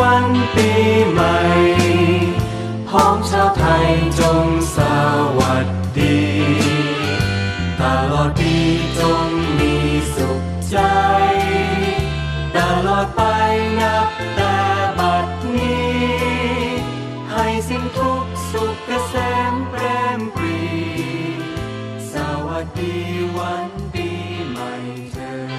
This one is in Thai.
วันปีใหม่ พ้องชาวไทยจงสวัสดี ตลอดปีจงมีสุขใจ ตลอดไปนับแต่บัดนี้ ให้สิ้นทุกสุขเกษมเปรมปรี สวัสดีวันปีใหม่เธอ